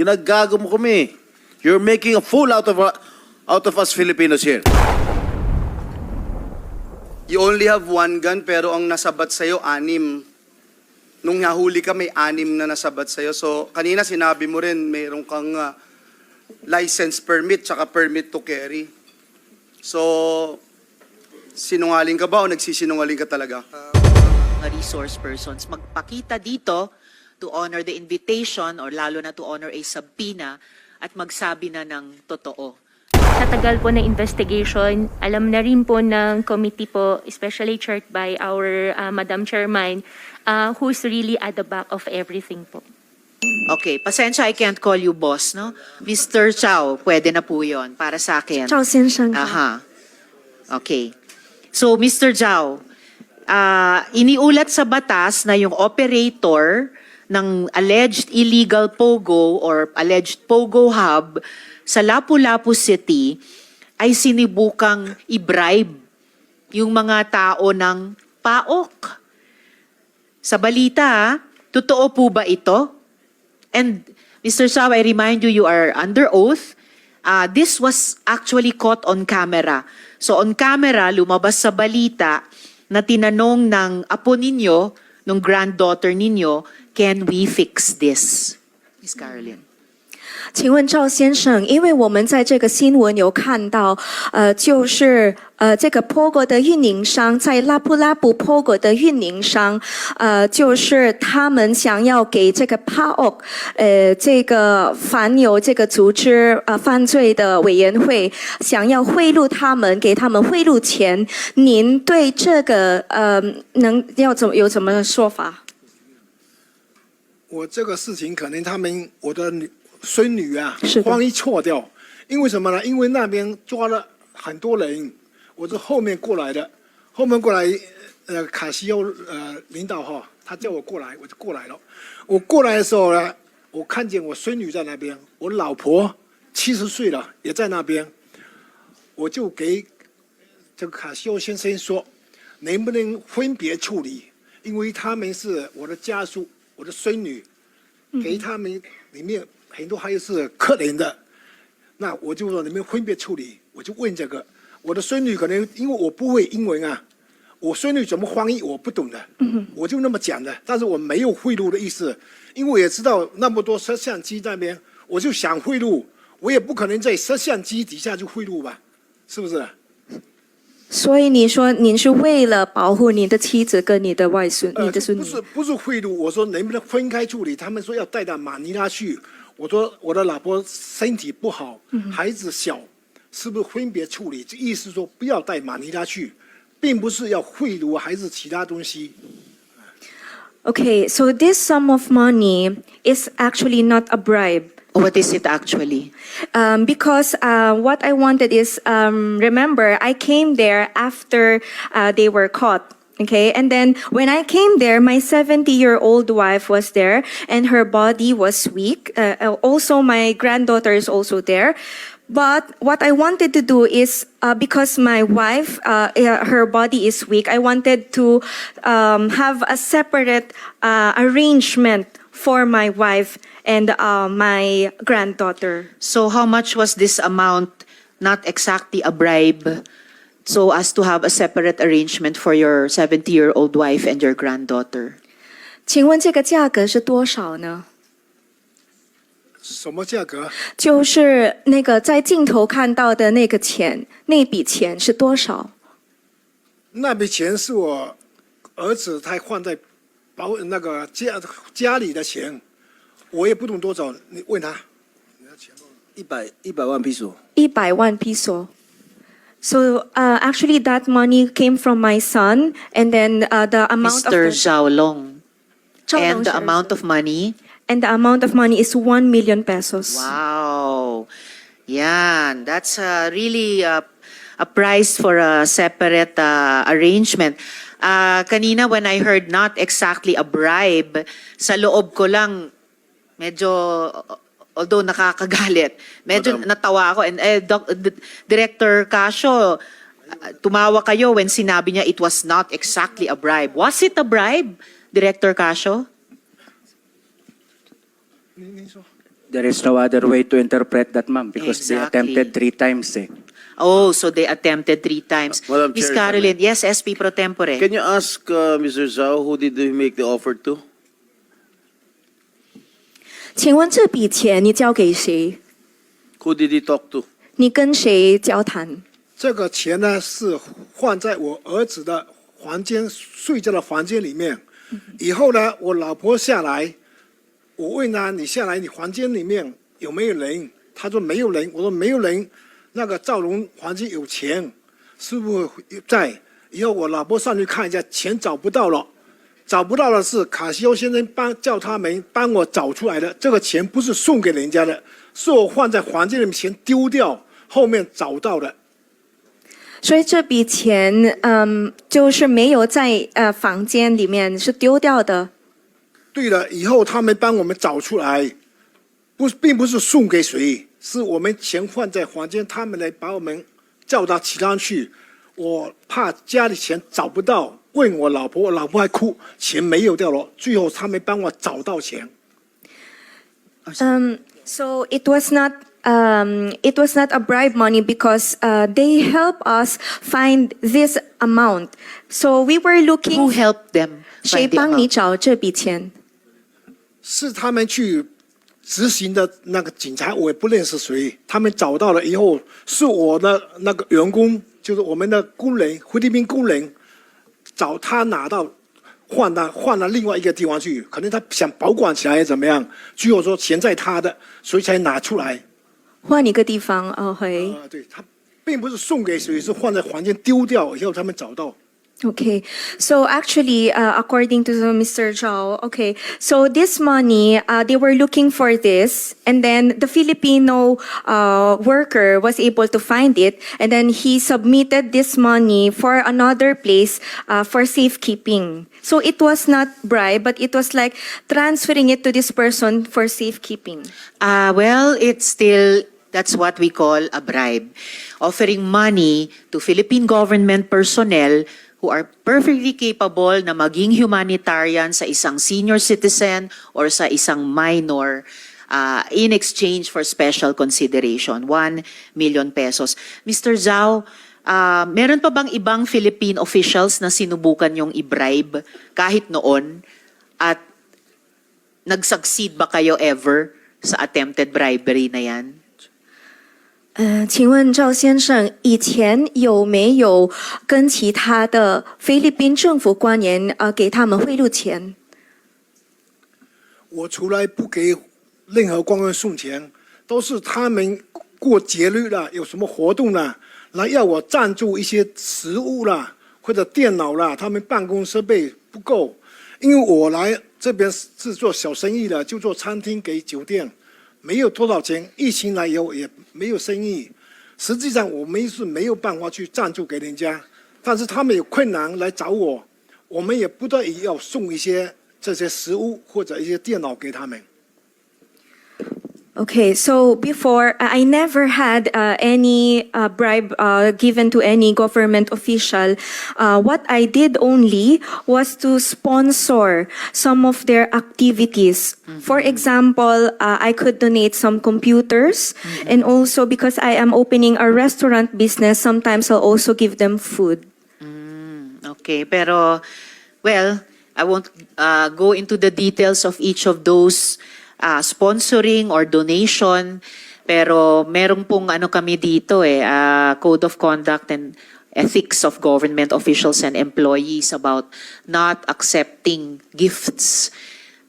Ginagago mo kami. You're making a fool out of out of us Filipinos here. You only have one gun pero ang nasabat sa'yo, anim. Nung nahuli ka, may anim na nasabat sa'yo. So, kanina sinabi mo rin, mayroon kang ah, license permit tsaka permit to carry. So, sinungaling ka ba o nagsisinungaling ka talaga? mga resource persons magpakita dito to honor the invitation or lalo na to honor a subpoena at magsabi na ng totoo. Sa tagal po na investigation, alam na rin po ng committee po, especially chaired by our uh, Madam Chairman, uh, who's really at the back of everything po. Okay, pasensya, I can't call you boss, no? Mr. Chow, pwede na po yun para sa akin. Chow Sin Aha. Okay. So, Mr. Chow, uh, iniulat sa batas na yung operator ng alleged illegal POGO or alleged POGO hub sa Lapu-Lapu City ay sinibukang i-bribe yung mga tao ng PAOK. Sa balita, totoo po ba ito? And Mr. Zhao, I remind you, you are under oath. Uh, this was actually caught on camera. So on camera, lumabas sa balita na tinanong ng apo ninyo, ng granddaughter ninyo, can we fix this? Miss Caroline. 请问赵先生，因为我们在这个新闻有看到，呃，就是呃这个 POGO 的运营商在拉布拉布 POGO 的运营商，呃，就是他们想要给这个 PAO，呃，这个反有这个组织呃犯罪的委员会想要贿赂他们，给他们贿赂钱，您对这个呃能要怎么有什么说法？我这个事情可能他们我的女孙女啊是，的慌一错掉，因为什么呢？因为那边抓了很多人，我是后面过来的，后面过来，呃，卡西欧呃领导哈，他叫我过来，我就过来了。我过来的时候呢，我看见我孙女在那边，我老婆七十岁了也在那边，我就给这个卡西欧先生说，能不能分别处理？因为他们是我的家属，我的孙女，给他们里面很多还有是客人的，那我就说你们分别处理，我就问这个，我的孙女可能因为我不会英文啊，我孙女怎么翻译我不懂的，我就那么讲的，但是我没有贿赂的意思，因为我也知道那么多摄像机那边，我就想贿赂，我也不可能在摄像机底下就贿赂吧，是不是？所以你说您是为了保护你的妻子跟你的外孙、你的孙女不？是不是贿赂，我说能不能分开处理？他们说要带到马尼拉去，我说我的老婆身体不好，孩子小，是不是分别处理？这意思说不要带马尼拉去，并不是要贿赂还是其他东西。Okay, so this sum of money is actually not a bribe. What is it actually? Um, because uh, what I wanted is, um, remember, I came there after uh, they were caught. Okay, and then when I came there, my 70 year old wife was there and her body was weak. Uh, uh, also, my granddaughter is also there. But what I wanted to do is, uh, because my wife, uh, uh, her body is weak, I wanted to um, have a separate uh, arrangement for my wife and uh, my granddaughter. So how much was this amount, not exactly a bribe, so as to have a separate arrangement for your 70-year-old wife and your granddaughter? 请问这个价格是多少呢？什么价格？就是那个在镜头看到的那个钱，那笔钱是多少？那笔钱是我儿子他放在 保那个家家里的钱，我也不懂多少，你问他。一百一百万 piso. 一百万 piso. So uh, actually, that money came from my son, and then uh, the amount Mr. of the, Zhao Long. Zhao Long, And the sir. amount of money? and the amount of money is one million pesos. Wow. Yan. That's uh, really uh, a price for a separate uh, arrangement. Uh, kanina when I heard not exactly a bribe, sa loob ko lang medyo although nakakagalit, medyo Madam. natawa ako. And eh, Doc, D- Director Casio, uh, tumawa kayo when sinabi niya it was not exactly a bribe. Was it a bribe, Director Casio? There is no other way to interpret that, ma'am, because Exactly. they attempted three times. Eh. Oh, so they attempted three times. Madam Miss Chair, Carolyn, yes, SP pro tempore. Can you ask uh, Mr. Zhao who did he make the offer to? 请问这笔钱你交给谁？Who did he talk to? 你跟谁交谈？这个钱呢是放在我儿子的房间睡觉的房间里面。以后呢，我老婆下来，我问她你下来你房间里面有没有人？她说没有人。我说没有人，那个赵龙房间有钱，是不是在？以后我老婆上去看一下，钱找不到了。找不到的是卡西欧先生帮叫他们帮我找出来的，这个钱不是送给人家的，是我放在房间里面钱丢掉，后面找到的。所以这笔钱，嗯，就是没有在呃房间里面，是丢掉的。对了，以后他们帮我们找出来，不并不是送给谁，是我们钱放在房间，他们来把我们叫到其他去。我怕家里钱找不到，问我老婆，我老婆还哭，钱没有掉了。最后他们帮我找到钱。Um, so it was not um, it was not a bribe money because uh, they help us find this amount. So we were looking. Who helped them? 谁帮你找这笔钱？是他们去执行的那个警察，我也不认识谁。他们找到了以后，是我的那个员工，就是我们的工人，菲律宾工人，找他拿到，换到换到另外一个地方去，可能他想保管起来怎么样？最后说钱在他的，所以才拿出来。换一个地方哦，嘿。啊，对他并不是送给谁，是放在房间丢掉以后他们找到。Okay, so actually, uh, according to Mr. Zhao, okay, so this money, uh, they were looking for this, and then the Filipino uh, worker was able to find it, and then he submitted this money for another place uh, for safekeeping. So it was not bribe, but it was like transferring it to this person for safekeeping. Ah, well, it's still that's what we call a bribe. Offering money to Philippine government personnel who are perfectly capable na maging humanitarian sa isang senior citizen or sa isang minor ah, in exchange for special consideration, 1 million pesos. Mr. Zhao, ah, meron pa bang ibang Philippine officials na sinubukan yung i-bribe kahit noon? At nag-succeed ba kayo ever sa attempted bribery na yan? 呃，请问赵先生，以前有没有跟其他的菲律宾政府官员呃给他们贿赂钱？我从来不给任何官员送钱，都是他们过节日了，有什么活动了，来要我赞助一些食物啦，或者电脑啦，他们办公设备不够，因为我来这边是做小生意的，就做餐厅给酒店，没有多少钱。疫情来以后也没有生意，实际上我们是没有办法去赞助给人家，但是他们有困难来找我，我们也不得已要送一些这些食物或者一些电脑给他们。Okay, so before I never had uh, any uh, bribe uh, given to any government official. Uh, what I did only was to sponsor some of their activities. For example, uh, I could donate some computers, and also because I am opening a restaurant business, sometimes I'll also give them food. Okay, pero, well, I won't uh, go into the details of each of those uh, sponsoring or donation, pero merong pong ano kami dito eh, uh, code of conduct and ethics of government officials and employees about not accepting gifts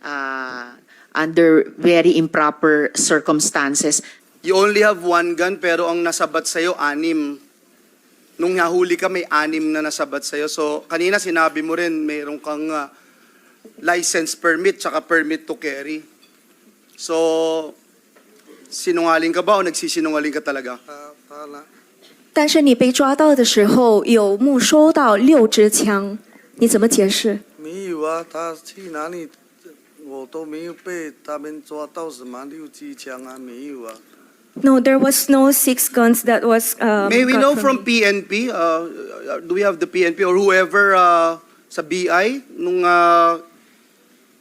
uh, under very improper circumstances. You only have one gun pero ang nasabat sa'yo, anim. Nung nahuli ka, may anim na nasabat sa'yo. So, kanina sinabi mo rin, mayroon kang ah, license permit tsaka permit to carry. So, sinungaling ka ba o nagsisinungaling ka talaga? 但是你被抓到的时候有没收到六支枪，你怎么解释？没有啊，他去哪里，我都没有被他们抓到什么六机枪啊，没有啊。 No, there was no six guns that was. Um, May we got know from from PNP, uh, do we have the PNP or whoever uh, sa BI, nung uh,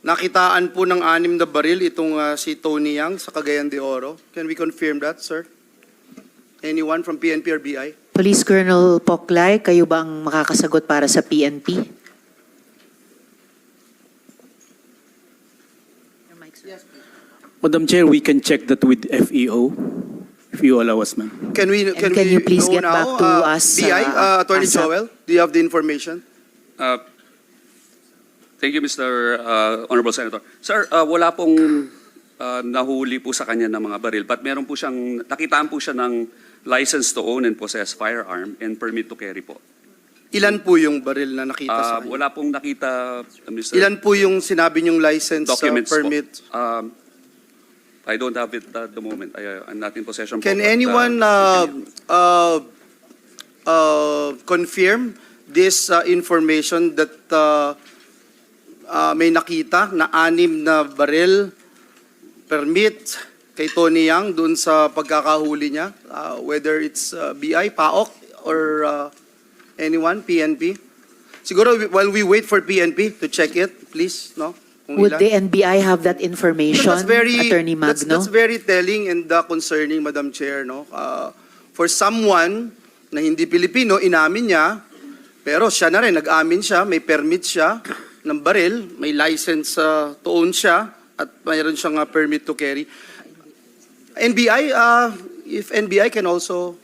nakitaan po ng anim na baril itong ah, si Tony Yang sa Cagayan de Oro. Can we confirm that, sir? Anyone from PNP or BI? Police Colonel Poklay, kayo bang makakasagot para sa PNP? Madam Chair, we can check that with FEO, if you allow us, ma'am. Can we, can, can we you please know get now, back to uh, us, BI, uh, uh, Attorney ASAP? Joel, do you have the information? Uh, Thank you, Mr. uh, Honorable Senator. Sir, uh, wala pong uh, nahuli po sa kanya ng mga baril, but meron po siyang, nakitaan po siya ng license to own and possess firearm and permit to carry po. Ilan po yung baril na nakita sa Uh, kanya? wala pong nakita, uh, Mr. Ilan po yung sinabi niyong license uh, documents permit? po. Um, I don't have it at the moment. I, I'm not in possession po. Can but, uh, anyone uh, uh, uh, confirm this uh, information that uh, uh, may nakita na anim na baril permit kay Tony Yang dun sa pagkakahuli niya, uh, whether it's uh, BI, PAOK, or uh, anyone, PNP? Siguro while we wait for PNP to check it, please, no? Kung Would ilan. the NBI have that information, That's very, Attorney that's, Magno? that's very telling and uh, concerning, Madam Chair. No? Uh, for someone na hindi Pilipino, inamin niya, pero siya na rin, nag-amin siya, may permit siya ng baril, may license uh, to own siya, at mayroon siyang uh, permit to carry. NBI, uh, if NBI can also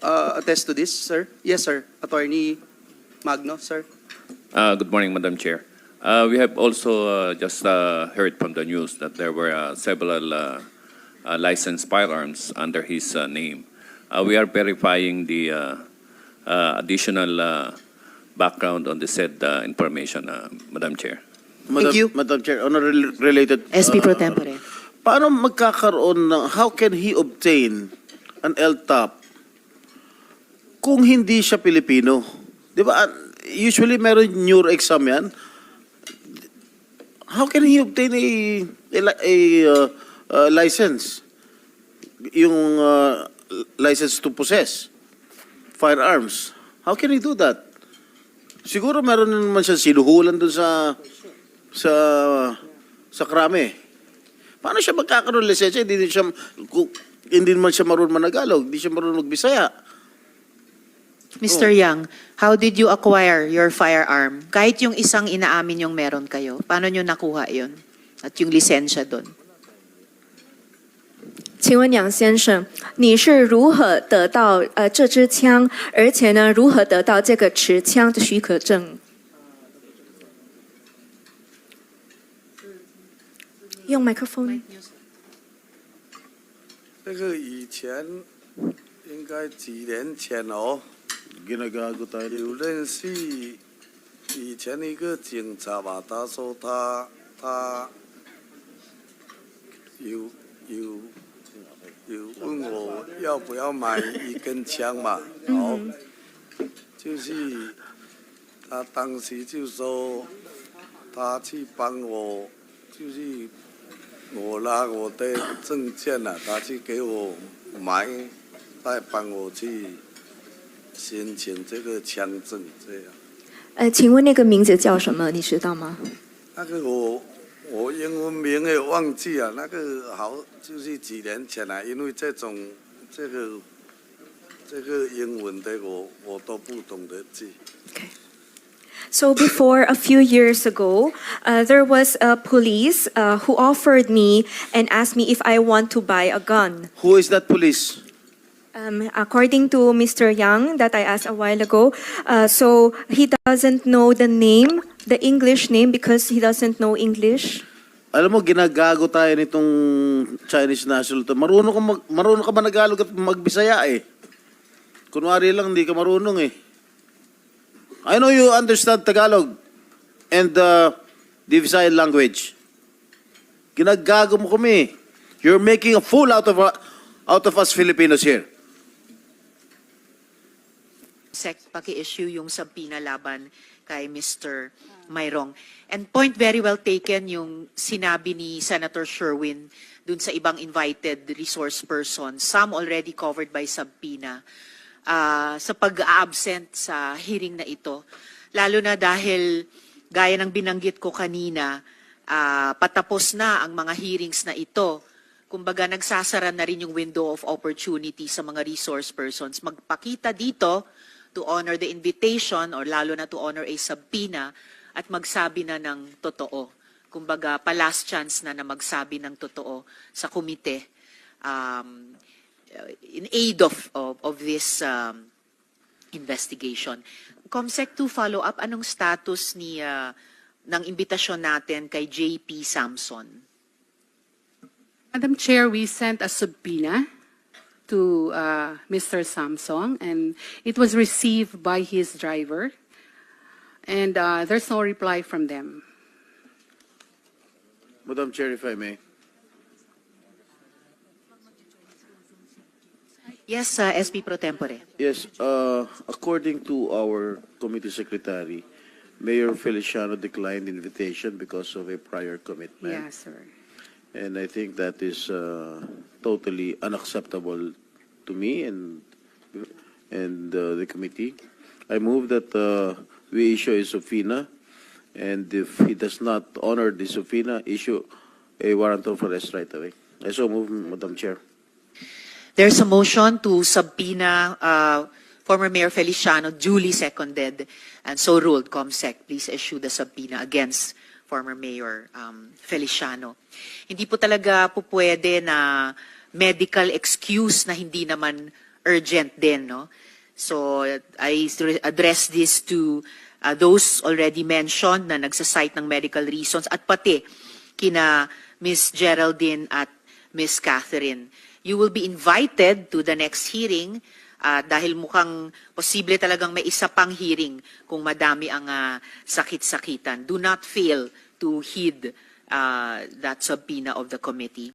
uh, attest to this, sir? Yes, sir. Attorney Magno, sir. Uh, Good morning, Madam Chair. Uh, We have also uh, just uh, heard from the news that there were uh, several uh, uh, licensed firearms under his uh, name. Uh, We are verifying the uh, uh, additional uh, background on the said uh, information, uh, Madam Chair. Madam, you. Madam Chair, on a rel- related... SP Pro uh, Tempore. Paano magkakaroon ng... How can he obtain an LTAP kung hindi siya Pilipino? Di ba? Usually meron neuro exam yan. How can he obtain a, a, li- a, uh, uh, license? Yung uh, license to possess firearms. How can he do that? Siguro meron naman siya sinuhulan doon sa sa sa krame. Paano siya magkakaroon ng lisensya? Hindi din siya hindi naman siya marunong managalog, hindi siya marunong magbisaya. Mr. Yang, how did you acquire your firearm? Kahit yung isang inaamin yung meron kayo, paano nyo nakuha yun? At yung lisensya doon? 请问杨先生，你是如何得到呃这支枪，而且呢，如何得到这个持枪的许可证？用麦克风。那个以前应该几年前哦，有认识以前一个警察吧，他说他他有有有问我要不要买一根枪嘛，好，就是他当时就说他去帮我，就是我拿我的证件了、他去给我买，再帮我去。申请这个枪证，这样。呃，请问那个名字叫什么？你知道吗？那个我我英文名也忘记了，那个好就是几年前了、因为这种这个这个英文的我我都不懂得记。 So before a few years ago, uh, there was a police uh, who offered me and asked me if I want to buy a gun. Who is that police? Um, according to Mr. Young, that I asked a while ago, uh, so he doesn't know the name, the English name, because he doesn't know English. Alam mo, ginagago tayo nitong Chinese national to. Marunong ka, mag, marunong ka ba Nagalog at magbisaya eh? Kunwari lang, hindi ka marunong eh. I know you understand Tagalog and uh, the Visayan language. Ginagago mo kami. You're making a fool out of, uh, out of us Filipinos here. SEC paki-issue yung subpoena laban kay Mr. Mayrong. And point very well taken yung sinabi ni Senator Sherwin dun sa ibang invited resource person, some already covered by subpoena, ah, sa pag-absent sa hearing na ito. Lalo na dahil, gaya ng binanggit ko kanina, ah, patapos na ang mga hearings na ito, kumbaga nagsasara na rin yung window of opportunity sa mga resource persons magpakita dito to honor the invitation or lalo na to honor a subpoena at magsabi na ng totoo. Kumbaga, pa last chance na na magsabi ng totoo sa komite um, in aid of, of, of this um, investigation. Comsec to follow up, anong status ni ah, ng imbitasyon natin kay JP Samson? Madam Chair, we sent a subpoena to uh, Mr. Samsung, and it was received by his driver, and uh, there's no reply from them. Madam Chair, if I may. Yes, uh, SB Pro Tempore. Yes, uh, according to our committee secretary, Mayor Feliciano declined invitation because of a prior commitment. Yes, sir. And I think that is uh, totally unacceptable to me and and uh, the committee. I move that uh, we issue a subpoena, and if he does not honor the subpoena, issue a warrant of arrest right away. I so move, Madam Chair. There's a motion to subpoena uh, former Mayor Feliciano, duly seconded, and so ruled. Comsec, please issue the subpoena against former Mayor um, Feliciano. Hindi po talaga po pwede na medical excuse na hindi naman urgent din, no? So, I address this to uh, those already mentioned na nagsasite ng medical reasons at pati kina Miss Geraldine at Miss Catherine. You will be invited to the next hearing uh, dahil mukhang posible talagang may isa pang hearing kung madami ang uh, sakit-sakitan. Do not fail to heed uh, that subpoena of the committee.